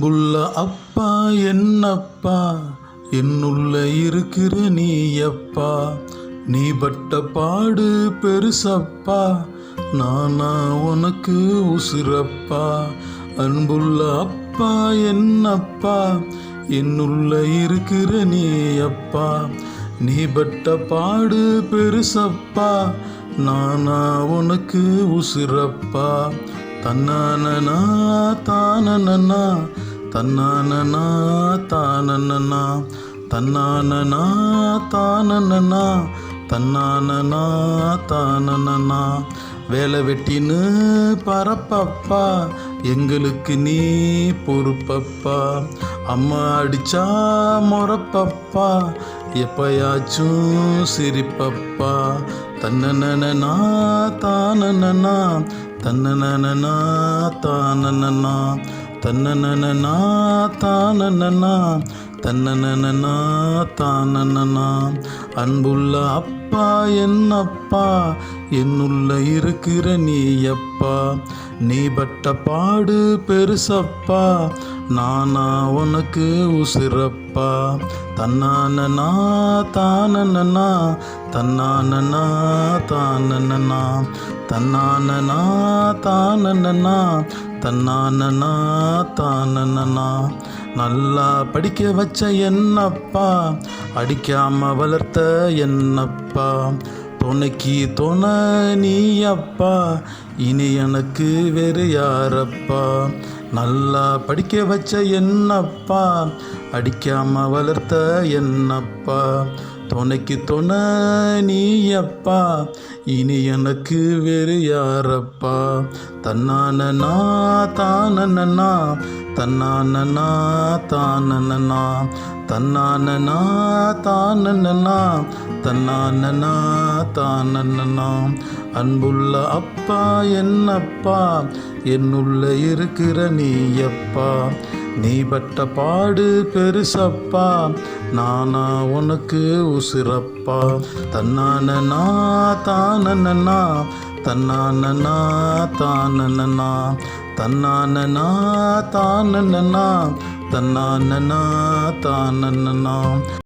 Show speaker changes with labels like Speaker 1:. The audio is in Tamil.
Speaker 1: அன்புள்ள அப்பா என்னப்பா? என்னுள்ள இருக்கிற நீ அப்பா நீ பட்ட பாடு பெருசப்பா. நானா உனக்கு உசுரப்பா. அன்புள்ள அப்பா என்னப்பா? என்னுள்ள இருக்கிற நீ அப்பா நீ பட்ட பாடு பெருசப்பா. நானா உனக்கு உசுரப்பா. தன்னானனா தானனா தன்னானனா தானனா தன்னானனா தானனா தன்னானனா தானனா வேலை வெட்டின்னு பரப்பப்பா எங்களுக்கு நீ பொறுப்பப்பா. அம்மா அடிச்சா முறப்பப்பா எப்பயாச்சும் சிரிப்பப்பா. தன்னனா தானனா தன்னனனா தானனனா தன்னனனா தானனனா தன்னனனா தானனனா. அன்புள்ள அப்பா அப்பா என்னப்பா? என்னுள்ள இருக்கிற நீ அப்பா நீ பட்ட பாடு பெருசப்பா. நானா உனக்கு உசிரப்பா தன்னானனா தானனா தன்னானனா தானனா தன்னானனா தானனா தன்னானனா தானனா நல்லா படிக்க வச்ச என்னப்பா? அடிக்காம வளர்த்த என்னப்பா? துணைக்கு துணை நீ அப்பா இனி எனக்கு வேறு யாரப்பா? நல்லா படிக்க வச்ச என்னப்பா? அடிக்காம வளர்த்த என்னப்பா? துணைக்கு துணை நீ அப்பா இனி எனக்கு வேறு யாரப்பா? தன்னானனா தானனனா தன்னானனா தானனனா தன்னானனா தானனனா தன்னானனா தானனனா அன்புள்ள அப்பா என்னப்பா? என்னுள்ள இருக்கிற நீ அப்பா நீ பட்ட பாடு பெருசப்பா நானா உனக்கு உசிரப்பா. தன்னானனா தானனா தன்னானனா தானனா தன்னானனா தானனா தன்னானனா தானனா